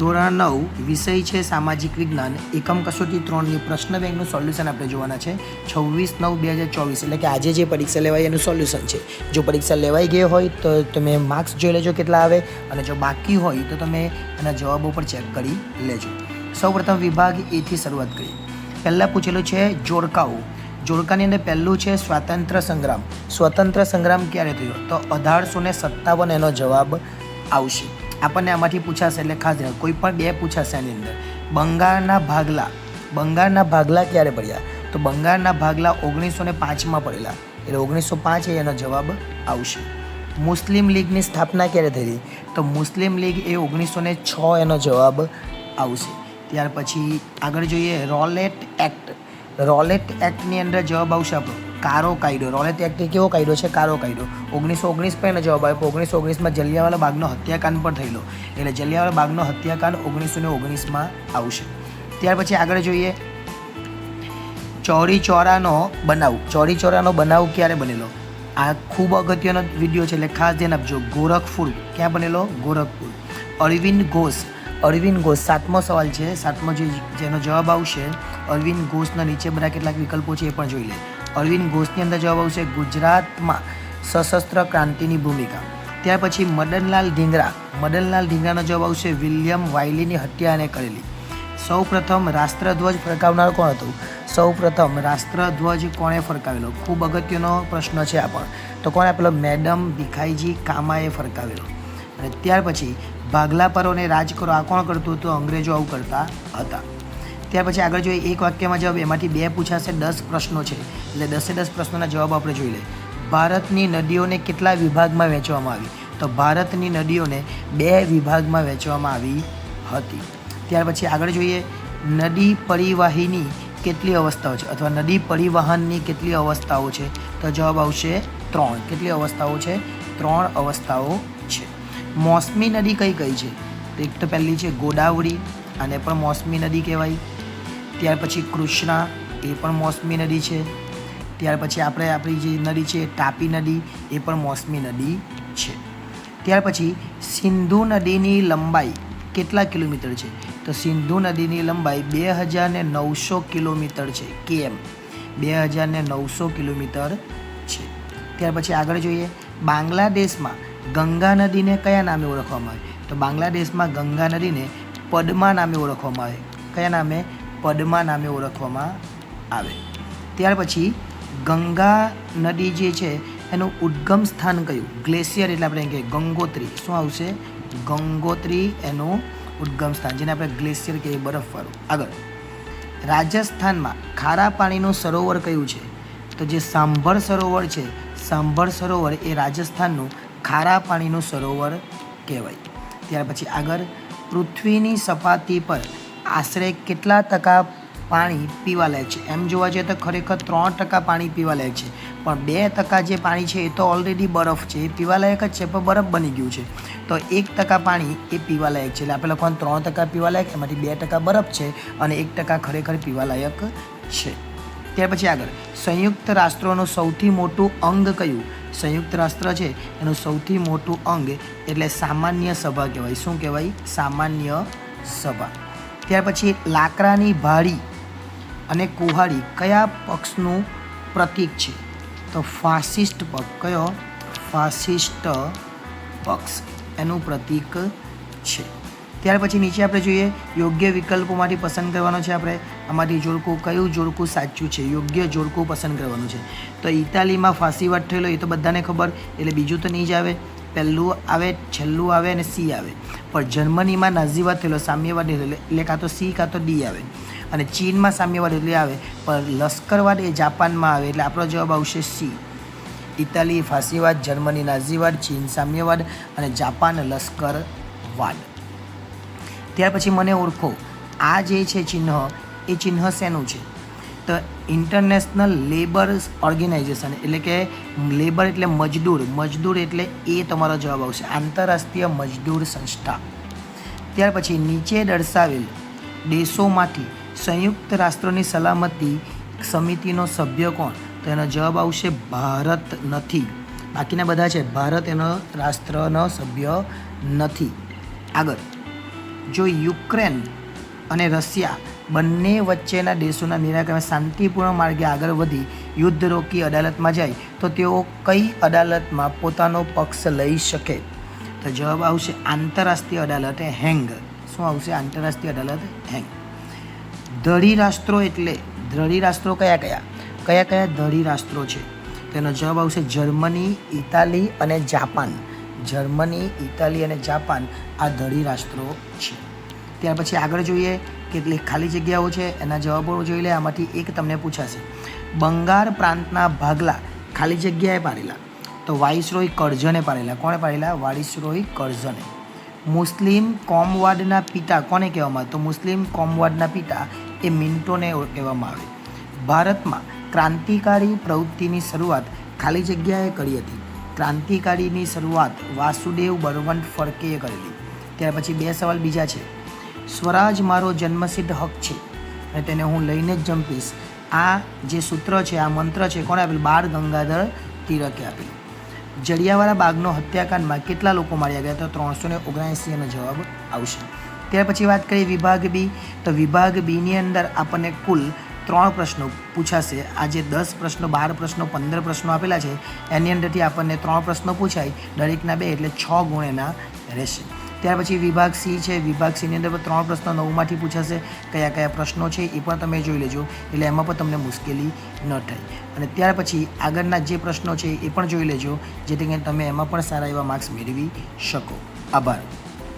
ધોરણ નવ વિષય છે સામાજિક વિજ્ઞાન. એકમ કસોટી ત્રણની પ્રશ્ન બેંકનું સોલ્યુશન આપણે જોવાના છે. છવ્વીસ નવ બે હજાર ચોવીસ એટલે કે આજે જે પરીક્ષા લેવાય એનું સોલ્યુશન છે. જો પરીક્ષા લેવાઈ ગઈ હોય તો તમે માર્ક્સ જોઈ લેજો કેટલા આવે અને જો બાકી હોય તો તમે એના જવાબો પર ચેક કરી લેજો. સૌપ્રથમ વિભાગ એથી શરૂઆત કરી પહેલાં પૂછેલું છે જોડકાઓ. જોડકાની અંદર પહેલું છે સ્વાતંત્ર્ય સંગ્રામ. સ્વતંત્ર સંગ્રામ ક્યારે થયો? તો અઢારસો ને સત્તાવન એનો જવાબ આવશે. આપણને આમાંથી પૂછાશે એટલે ખાસ ધ્યાન, કોઈ પણ બે પૂછાશે આની અંદર. બંગાળના ભાગલા બંગાળના ભાગલા ક્યારે પડ્યા? તો બંગાળના ભાગલા ઓગણીસો ને પાંચમાં પડેલા. એટલે ઓગણીસો પાંચ એનો જવાબ આવશે. મુસ્લિમ લીગની સ્થાપના ક્યારે થઈ તો મુસ્લિમ લીગ એ ઓગણીસો ને છ એનો જવાબ આવશે. ત્યાર પછી આગળ જોઈએ રોલેટ એક્ટ. રોલેટ એક્ટની અંદર જવાબ આવશે આપણો. કારો કાયદો, રોલેટ એક્ટે કેવો કાયદો છે? કારો કાયદો. ઓગણીસો ઓગણીસ પર જવાબ આવ્યો ઓગણીસો ઓગણીસમાં જલિયાવાલા બાગનો હત્યાકાંડ પણ થયેલો. એટલે જલિયાવાલા બાગનો હત્યાકાંડ ઓગણીસો ને ઓગણીસમાં આવશે. ત્યાર પછી આગળ જોઈએ. ચોરી ચોરાનો બનાવ. ચોરી ચોરાનો બનાવ ક્યારે બનેલો? આ ખૂબ અગત્યનો વીડિયો છે, એટલે ખાસ ધ્યાન આપજો. ગોરખપુર. ક્યાં બનેલો? ગોરખપુર. અરવિંદ ઘોષ. અરવિંદ ઘોષ. સાતમો સવાલ છે. સાતમો જે જેનો જવાબ આવશે, અરવિંદ ઘોષના નીચે બધા કેટલાક વિકલ્પો છે એ પણ જોઈ લે. અરવિંદ ઘોષની અંદર જવાબ આવશે ગુજરાતમાં સશસ્ત્ર ક્રાંતિની ભૂમિકા. ત્યાર પછી મદનલાલ ઢીંગરા. મદનલાલ ઢીંગરાનો જવાબ આવશે વિલિયમ વાયલીની હત્યાને કરેલી. સૌ પ્રથમ રાષ્ટ્રધ્વજ ફરકાવનાર કોણ હતું? સૌ પ્રથમ રાષ્ટ્રધ્વજ કોણે ફરકાવેલો? ખૂબ અગત્યનો પ્રશ્ન છે આ પણ. તો કોણે આપેલો? મેડમ ભીખાઈજી કામાએ ફરકાવેલો. અને ત્યાર પછી ભાગલા પરોને રાજ કરો. આ કોણ કરતું હતું? અંગ્રેજો આવું કરતા હતા. ત્યાર પછી આગળ જોઈએ, એક વાક્યમાં જવાબ, એમાંથી બે પૂછાશે દસ પ્રશ્નો છે. એટલે દસે દસ પ્રશ્નોના જવાબ આપણે જોઈ લઈએ. ભારતની નદીઓને કેટલા વિભાગમાં વહેંચવામાં આવી? તો ભારતની નદીઓને બે વિભાગમાં વહેંચવામાં આવી હતી. ત્યાર પછી આગળ જોઈએ, નદી પરિવાહીની કેટલી અવસ્થાઓ છે? અથવા નદી પરિવહનની કેટલી અવસ્થાઓ છે? તો જવાબ આવશે ત્રણ. કેટલી અવસ્થાઓ છે? ત્રણ અવસ્થાઓ છે. મોસમી નદી કઈ કઈ છે? એક તો પહેલી છે ગોદાવરી, આને પણ મોસમી નદી કહેવાય. ત્યાર પછી કૃષ્ણા, એ પણ મોસમી નદી છે. ત્યાર પછી આપણે આપણી જે નદી છે, તાપી નદી, એ પણ મોસમી નદી છે. ત્યાર પછી સિંધુ નદીની લંબાઈ કેટલા કિલોમીટર છે? તો સિંધુ નદીની લંબાઈ બે હજાર ને નવસો કિલોમીટર છે કેમ બે હજાર ને નવસો કિલોમીટર છે. ત્યાર પછી આગળ જોઈએ, બાંગ્લાદેશમાં ગંગા નદીને કયા નામે ઓળખવામાં આવે? તો બાંગ્લાદેશમાં ગંગા નદીને પદ્મા નામે ઓળખવામાં આવે. કયા નામે? પદ્મા નામે ઓળખવામાં આવે. ત્યાર પછી ગંગા નદી જે છે, એનું ઉદ્ગમ સ્થાન કયું? ગ્લેશિયર એટલે આપણે કહીએ ગંગોત્રી. શું આવશે? ગંગોત્રી એનું ઉદ્ગમ સ્થાન, જેને આપણે ગ્લેશિયર કહીએ, બરફવાળું. આગળ. રાજસ્થાનમાં ખારા પાણીનું સરોવર કયું છે? તો જે સાંભળ સરોવર છે, સાંભળ સરોવર એ રાજસ્થાનનું ખારા પાણીનું સરોવર કહેવાય. ત્યાર પછી આગળ, પૃથ્વીની સપાટી પર આશરે કેટલા ટકા પાણી પીવાલાયક છે? એમ જોવા જઈએ તો ખરેખર ત્રણ ટકા પાણી પીવાલાયક છે. પણ બે ટકા જે પાણી છે એ તો ઓલરેડી બરફ છે. એ પીવાલાયક જ છે, પણ બરફ બની ગયું છે. તો એક ટકા પાણી એ પીવાલાયક છે. એટલે આપણે લખવાનું ત્રણ ટકા પીવાલાયક એમાંથી બે ટકા બરફ છે અને એક ટકા ખરેખર પીવાલાયક છે. ત્યાર પછી આગળ. સંયુક્ત રાષ્ટ્રોનું સૌથી મોટું અંગ કયું? સંયુક્ત રાષ્ટ્ર છે. એનું સૌથી મોટું અંગ એટલે સામાન્ય સભા કહેવાય. શું કહેવાય? સામાન્ય સભા. ત્યાર પછી લાકડાની ભાડી અને કુહાડી કયા પક્ષનું પ્રતીક છે? તો ફાસિસ્ટ પક્ષ. કયો? ફાસિસ્ટ પક્ષ એનું પ્રતીક છે. ત્યાર પછી નીચે આપણે જોઈએ, યોગ્ય વિકલ્પોમાંથી પસંદ કરવાનો છે આપણે. આમાંથી જોડકું કયું જોડકું સાચું છે? યોગ્ય જોડકું પસંદ કરવાનું છે. તો ઇટાલીમાં ફાંસી ફાંસીવાદ થયેલો, એ તો બધાને ખબર, એટલે બીજું તો નહીં જ આવે. પહેલું આવે, છેલ્લું આવે અને સી આવે. પણ જર્મનીમાં નાઝીવાદ થયેલો, સામ્યવાદ થયેલો, એટલે કાં તો સી, કાં તો ડી આવે. અને ચીનમાં સામ્યવાદ એટલે આવે, પણ લશ્કરવાદ એ જાપાનમાં આવે, એટલે આપણો જવાબ આવશે સી. ઇટાલી ફાંસીવાદ, જર્મની નાઝીવાદ, ચીન સામ્યવાદ અને જાપાન લશ્કરવાદ. ત્યાર પછી મને ઓળખો. આ જે છે ચિહ્ન, એ ચિહ્ન શેનું છે? તો ઇન્ટરનેશનલ લેબર ઓર્ગેનાઇઝેશન એટલે કે લેબર એટલે મજદૂર. મજદૂર એટલે એ તમારો જવાબ આવશે. આંતરરાષ્ટ્રીય મજદૂર સંસ્થા. ત્યાર પછી નીચે દર્શાવેલ દેશોમાંથી સંયુક્ત રાષ્ટ્રોની સલામતી સમિતિનો સભ્ય કોણ? તો એનો જવાબ આવશે ભારત નથી. બાકીના બધા છે, ભારત એનો રાષ્ટ્રનો સભ્ય નથી. આગળ. જો યુક્રેન અને રશિયા બંને વચ્ચેના દેશોના નિરાકરણ શાંતિપૂર્ણ માર્ગે આગળ વધી યુદ્ધ રોકી અદાલતમાં જાય તો તેઓ કઈ અદાલતમાં પોતાનો પક્ષ લઈ શકે? તો જવાબ આવશે આંતરરાષ્ટ્રીય અદાલતે હેંગ. શું આવશે? આંતરરાષ્ટ્રીય અદાલત હેંગ. ધડી રાષ્ટ્રો એટલે ધડી રાષ્ટ્રો કયા કયા? કયા કયા ધડી રાષ્ટ્રો છે? તેનો જવાબ આવશે જર્મની, ઇટાલી અને જાપાન. જર્મની, ઇટાલી અને જાપાન આ ધડી રાષ્ટ્રો છે. ત્યાર પછી આગળ જોઈએ કેટલી ખાલી જગ્યાઓ છે, એના જવાબો જોઈ લે, આમાંથી એક તમને પૂછાશે. બંગાળ પ્રાંતના ભાગલા ખાલી જગ્યાએ પાડેલા. તો વાઇસરોય કરજને પાડેલા. કોણે પાડેલા? વાઇસરોય કરજને. મુસ્લિમ કોમવાડના પિતા કોને કહેવામાં આવે? તો મુસ્લિમ કોમવાડના પિતા એ મિન્ટોને કહેવામાં આવે. ભારતમાં ક્રાંતિકારી પ્રવૃત્તિની શરૂઆત ખાલી જગ્યાએ કરી હતી. ક્રાંતિકારીની શરૂઆત વાસુદેવ બળવંત ફડકેએ કરેલી. ત્યાર પછી બે સવાલ બીજા છે. સ્વરાજ મારો જન્મસિદ્ધ હક છે અને તેને હું લઈને જ જંપીશ. આ જે સૂત્ર છે, આ મંત્ર છે, કોણે આપેલું? બાળ ગંગાધર તિલકે આપેલું. જડિયાવાળા બાગનો હત્યાકાંડમાં કેટલા લોકો માર્યા ગયા? તો ત્રણસો ને ઓગણએંસી એનો જવાબ આવશે. ત્યાર પછી વાત કરીએ વિભાગ બી. તો વિભાગ બીની અંદર આપણને કુલ ત્રણ પ્રશ્નો પૂછાશે. આ જે દસ પ્રશ્નો, બાર પ્રશ્નો, પંદર પ્રશ્નો આપેલા છે. એની અંદરથી આપણને ત્રણ પ્રશ્નો પૂછાય. દરેકના બે એટલે છ ગુણ એના રહેશે. ત્યાર પછી વિભાગ સી છે. વિભાગ સીની અંદર ત્રણ પ્રશ્નો નવમાંથી પૂછાશે. કયા કયા પ્રશ્નો છે એ પણ તમે જોઈ લેજો. એટલે એમાં પણ તમને મુશ્કેલી ન થાય. અને ત્યાર પછી આગળના જે પ્રશ્નો છે એ પણ જોઈ લેજો. જેથી કરીને તમે એમાં પણ સારા એવા માર્ક્સ મેળવી શકો. આભાર.